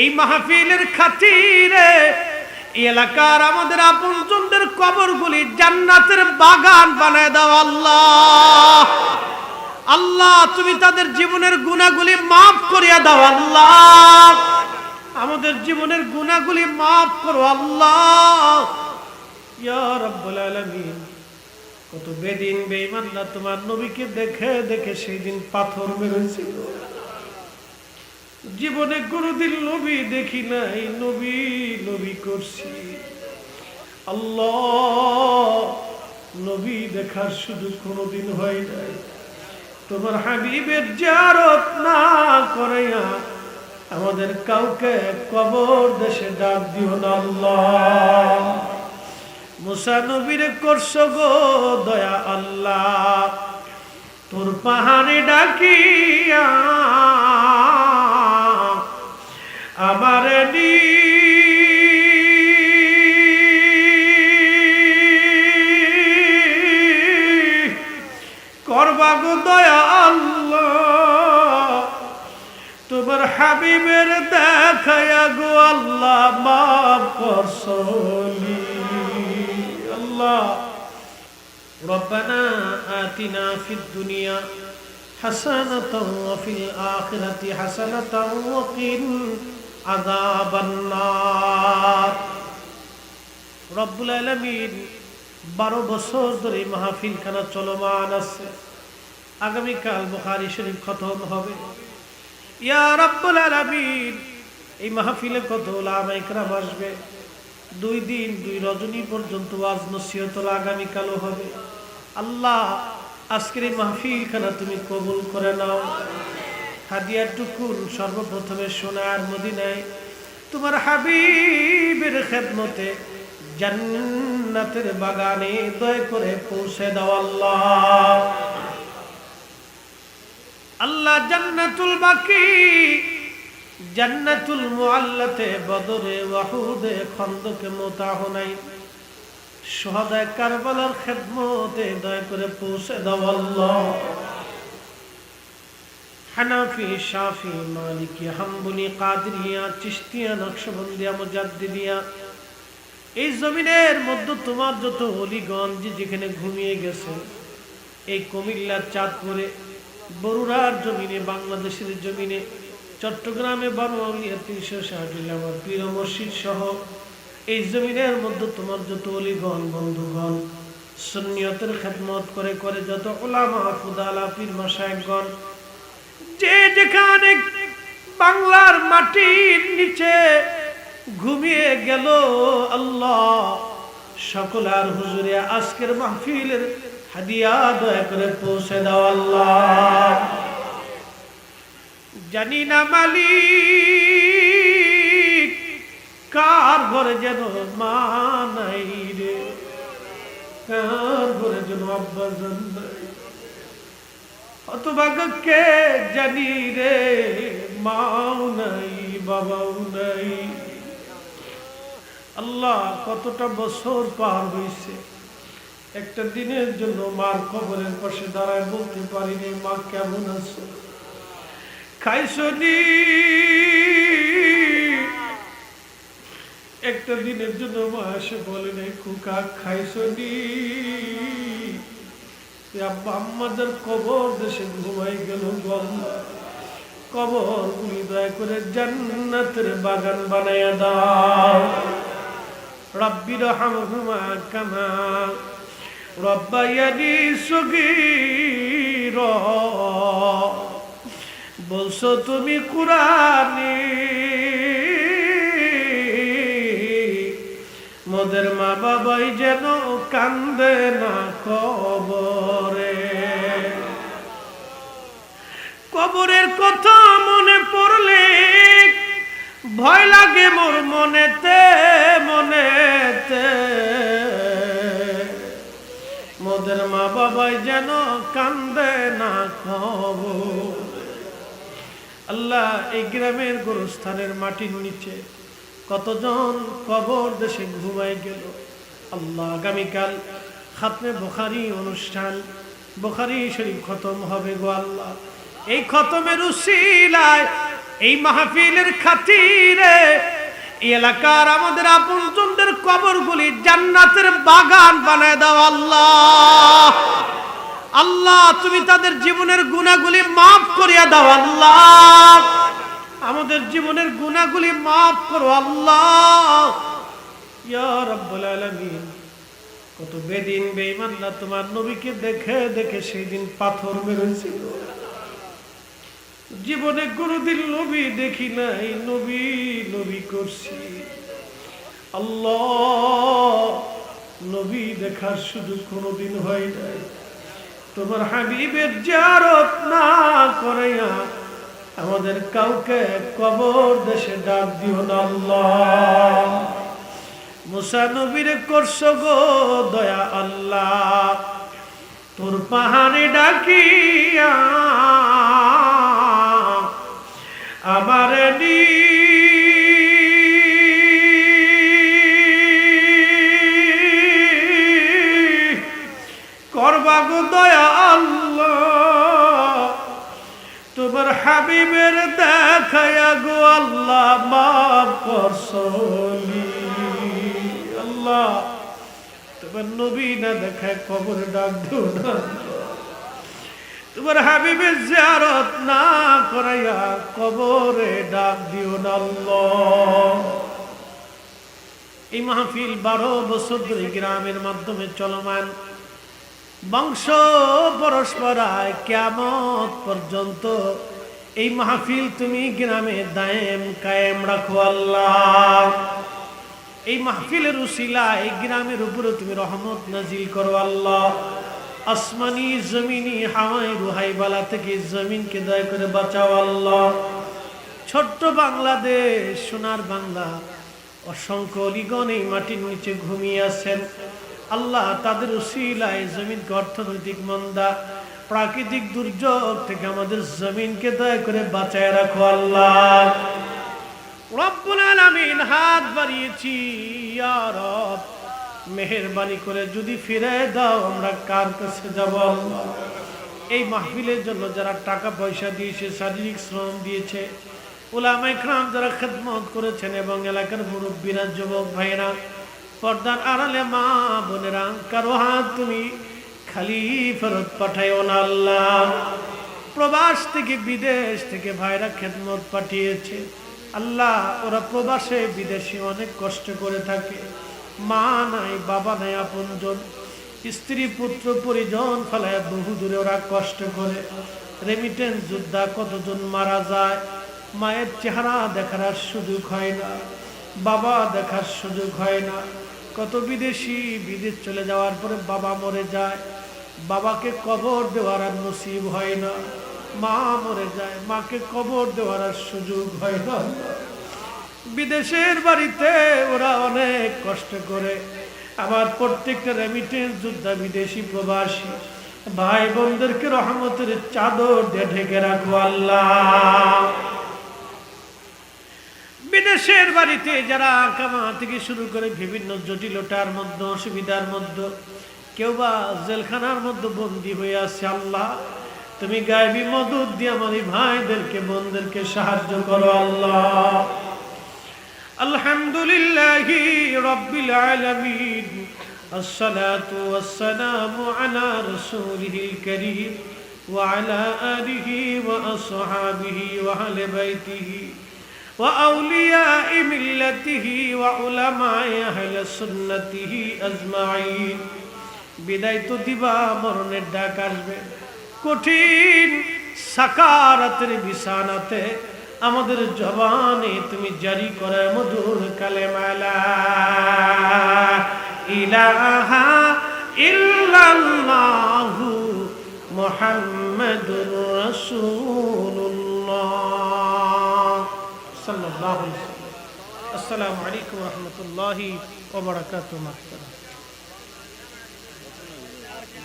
এই মাহফিলের খাতিরে এলাকার আমাদের আপনজনদের কবরগুলি জান্নাতের বাগান বানায় দাও আল্লাহ। আল্লাহ, তুমি তাদের জীবনের গুণাগুলি মাফ করিয়া দাও আল্লাহ। আমাদের জীবনের গুণাগুলি মাফ করো আল্লাহ। কত বেদিন বেঈমানরা তোমার নবীকে দেখে দেখে সেই দিন পাথর মেরেছিল জীবনে কোনোদিন নবী দেখি নাই, নবী নবী করছি। আল্লাহ, নবী দেখার সুযোগ কোনোদিন হয় নাই। তোমার হাবিবের জারত না করাইয়া আমাদের কাউকে কবর দেশে ডাক দিও না আল্লাহ। মুসা নবীর করছ গো দয়া আল্লাহ, তোর পাহাড়ে ডাকিয়া দয়া আল্লাহ তোমার হাবিবের দেখায়া গো আল্লাহ মাফ করছলি আল্লাহ ربنا آتنا في الدنيا حسنة وفي الآخرة حسنة وقنا عذاب النار রব্বুল আলমিন বারো বছর ধরে মাহফিল খানা চলমান আছে আগামীকাল বুখারি শরীফ খতম হবে। এই মাহফিলে কত ওলামা আসবে। দুই দিন, দুই রজনী পর্যন্ত আজ নসিহতল আগামীকালও হবে। আল্লাহ, আজকের এই মাহফিল খানা তুমি কবুল করে নাও। হাদিয়ার টুকুন সর্বপ্রথমে সোনার মদিনায় তোমার হাবিবের খেদমতে জান্নাতের বাগানে দয় করে পৌঁছে দাও আল্লাহ। আল্লাহ জান্নাতুল বাকি, জান্নাতুল মুআল্লাতে, বদরে ওয়াহুদে, খন্দকে মোতাহ নাই। সোহাদায় কারবালার খেদমতে দয়া করে পৌঁছে দাও আল্লাহ। হানাফি, শাফি, মালিকি, হাম্বলি, কাদরিয়া চিস্তিয়া নকশবন্দিয়া মুজাদ্দিদিয়া, এই জমিনের মধ্যে তোমার যত অলিগঞ্জ যেখানে ঘুমিয়ে গেছে, এই কুমিল্লার চাঁদপুরে বরুড়ার জমিনে, বাংলাদেশের জমিনে, চট্টগ্রামে মসজিদ সহ এই জমিনের মধ্যে তোমার যত অলিগণ, বন্ধুগণ, সুন্নিয়তের খেদমত করে করে যত পীর যে যেখানে বাংলার মাটির নিচে ঘুমিয়ে গেল আল্লাহ সকলার হুজুরে আজকের মাহফিলের হাদিয়া দয়া করে পৌঁছে দাও আল্লাহ। জানি না মালিক, কার ঘরে যেন মা নাই রে। কার ঘরে যেন আব্বা নাই। হতভাগ্যকে জানি রে, মাও নাই, বাবাও নাই। আল্লাহ কতটা বছর পার হয়েছে। একটা দিনের জন্য মার কবরের পাশে দাঁড়ায় বলতে পারিনি মা কেমন আছো? খাইছনি একটা দিনের জন্য মা এসে বলে নাই কুকা খাইছনি আব্বা আম্মাদের কবর দেশে ঘুমাই গেল কবর গুলি দয়া করে জান্নাতের বাগান বানাইয়া দাও। রব্বির হামহুমা কামা রব্বায়ানি সগীর। বলছো তুমি কুরানি মোদের মা বাবাই যেন কান্দে না কবরে। কবরের কথা মনে পড়লে ভয় লাগে মোর মনেতে মনেতে। মোদের মা বাবাই যেন কান্দে না খবর। আল্লাহ এই গ্রামের গোরস্থানের মাটির নিচে কতজন কবর দেশে ঘুমাই গেল। আল্লাহ আগামীকাল খাতমে বোখারি অনুষ্ঠান। বোখারি শরীফ খতম হবে গো আল্লাহ। এই খতমের উসিলায় এই মাহফিলের খাতিরে এলাকার আমাদের আপনজনদের কবরগুলি জান্নাতের বাগান বানায় দাও আল্লাহ। আল্লাহ, তুমি তাদের জীবনের গুণাগুলি মাফ করিয়া দাও আল্লাহ। আমাদের জীবনের গুণাগুলি মাফ করো আল্লাহ। ইয়া রাব্বুল আলামিন, কত বেদিন বেঈমানরা তোমার নবীকে দেখে দেখে সেই দিন পাথর মেরেছিল। জীবনে কোনোদিন নবী দেখি নাই, নবী নবী করছি। আল্লাহ, নবী দেখার সুযোগ কোনোদিন হয় নাই। তোমার হাবিবের জারত না করাইয়া আমাদের কাউকে কবর দেশে ডাক দিও না আল্লাহ। মুসা নবীরে করছ গো দয়া আল্লাহ। তোর পাহাড়ে ডাকিয়া আমার করবা গো দয়া আল্লাহ। তোমার হাবিবের দেখায়া গো আল্লাহ মাফ করছলি আল্লাহ, তোমার নবী না দেখায় কবর ডাক না। তোমার হাবিবের জিয়ারত না করাইয়া কবরে ডাক দিও না এই মাহফিল বারো বছর ধরে গ্রামের মাধ্যমে চলমান। বংশ পরস্পরায় কেমত পর্যন্ত এই মাহফিল তুমি গ্রামে দায়েম, কায়েম রাখো আল্লাহ। এই মাহফিলের উসিলা এই গ্রামের উপরে তুমি রহমত নাজিল করো আল্লাহ। আসমানি, জমিনি হাওয়াই রুহাই বালা থেকে জমিনকে দয়া করে বাঁচাও আল্লাহ। ছোট্ট বাংলাদেশ, সোনার বাংলা। অসংখ্য অলিগণ এই মাটির নিচে ঘুমিয়ে আছেন। আল্লাহ তাদের উসিলায় জমিনকে অর্থনৈতিক মন্দা, প্রাকৃতিক দুর্যোগ থেকে আমাদের জমিনকে দয়া করে বাঁচায় রাখো আল্লাহ। রব্বুল আলামিন হাত বাড়িয়েছি, ইয়া রব। মেহেরবানি করে যদি ফিরে দাও, আমরা কার কাছে যাব? এই মাহফিলের জন্য যারা টাকা পয়সা দিয়েছে, শারীরিক শ্রম দিয়েছে ওলামাই ক্রাম যারা খেদমত করেছেন এবং এলাকার মুরব্বীরা, যুবক ভাইরা পর্দার আড়ালে মা বোনেরা, কারও হাত তুমি খালি ফেরত পাঠাইও না আল্লাহ। প্রবাস থেকে বিদেশ থেকে ভাইরা খেদমত পাঠিয়েছে। আল্লাহ, ওরা প্রবাসে বিদেশে অনেক কষ্ট করে থাকে। মা নাই, বাবা নাই, আপনজন। স্ত্রী, পুত্র, পরিজন ফেলায় বহু দূরে ওরা কষ্ট করে। রেমিটেন্স যোদ্ধা কতজন মারা যায়? মায়ের চেহারা দেখার সুযোগ হয় না। বাবা দেখার সুযোগ হয় না। কত বিদেশি, বিদেশ চলে যাওয়ার পরে বাবা মরে যায়। বাবাকে কবর দেওয়ার আর নসিব হয় না। মা মরে যায়, মাকে কবর দেওয়ার সুযোগ হয় না। বিদেশের বাড়িতে ওরা অনেক কষ্ট করে। আবার প্রত্যেকটা রেমিটেন্স যোদ্ধা বিদেশি প্রবাসী। ভাই বোনদেরকে রহমতের চাদর দিয়ে ঢেকে রাখো আল্লাহ। বিদেশের বাড়িতে যারা কামা থেকে শুরু করে বিভিন্ন জটিলতার মধ্যে, অসুবিধার মধ্যে, কেউ বা জেলখানার মধ্যে বন্দী হয়ে আছে আল্লাহ। তুমি গায়েবী মদত দিয়ে আমার ভাইদেরকে, বোনদেরকে সাহায্য করো আল্লাহ। আলহামদুলিল্লাহ রব্বিল আলামিন الصلاة والسلام على رسوله الكريم وعلى آله وأصحابه وأهل بيته وأولياء ملته وعلماء أهل سنته أجمعين বিদায় তো দিবা মরণের ডাক আসবে কঠিন সাকারাতের বিছানাতে আমাদের জবানে তুমি জারি করে মধুর কালেমালা। ইলাহা ইল্লাল্লাহু মুহাম্মাদুর রাসূলুল্লাহ। সাল্লাল্লাহু আলাইহি আসসালামু আলাইকুম ওয়া রাহমাতুল্লাহি ওয়া বারাকাতুহু।